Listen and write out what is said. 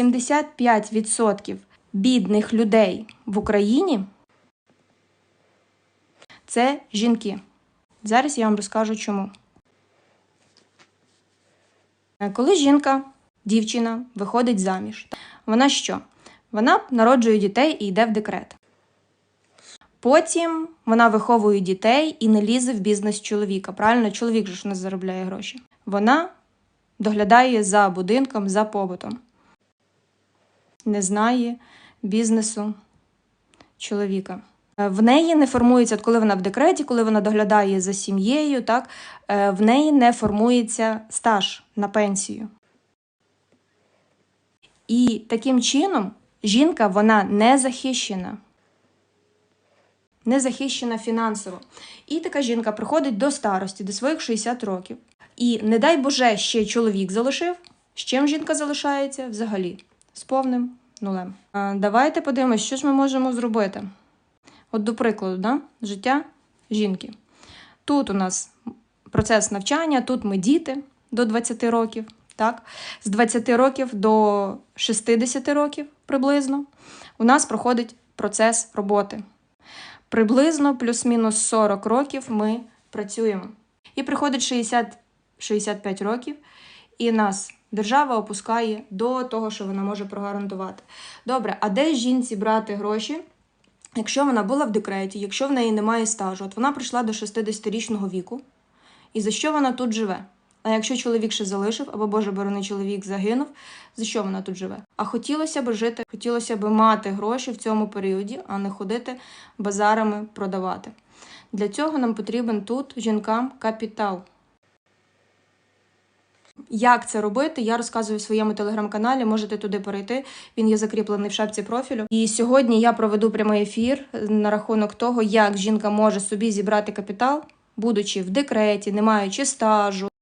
75% бідних людей в Україні це жінки. Зараз я вам розкажу чому. Е, Коли жінка, дівчина виходить заміж, вона що? Вона народжує дітей і йде в декрет. Потім вона виховує дітей і не лізе в бізнес чоловіка. Правильно, чоловік же ж не заробляє гроші. Вона доглядає за будинком, за побутом. Не знає бізнесу чоловіка. Е, В неї не формується, от коли вона в декреті, коли вона доглядає за сім'єю, так, е, в неї не формується стаж на пенсію. І таким чином жінка вона не захищена. Не захищена фінансово. І така жінка приходить до старості, до своїх 60 років. І не дай Боже, ще чоловік залишив. З чим жінка залишається взагалі? З повним нулем. Давайте подивимось, що ж ми можемо зробити. От, до прикладу, да? життя жінки. Тут у нас процес навчання, тут ми діти до 20 років. Так? З 20 років до 60 років приблизно у нас проходить процес роботи. Приблизно плюс-мінус 40 років ми працюємо. І приходить 60, 65 років, і нас держава опускає до того, що вона може прогарантувати. Добре, а де жінці брати гроші, якщо вона була в декреті, якщо в неї немає стажу? От вона прийшла до 60-річного віку, і за що вона тут живе? А якщо чоловік ще залишив, або Боже борони, чоловік загинув, за що вона тут живе? А хотілося б жити, хотілося б мати гроші в цьому періоді, а не ходити базарами продавати. Для цього нам потрібен тут жінкам капітал. Як це робити, я розказую в своєму телеграм-каналі. Можете туди перейти. Він є закріплений в шапці профілю. І сьогодні я проведу прямий ефір на рахунок того, як жінка може собі зібрати капітал, будучи в декреті, не маючи стажу.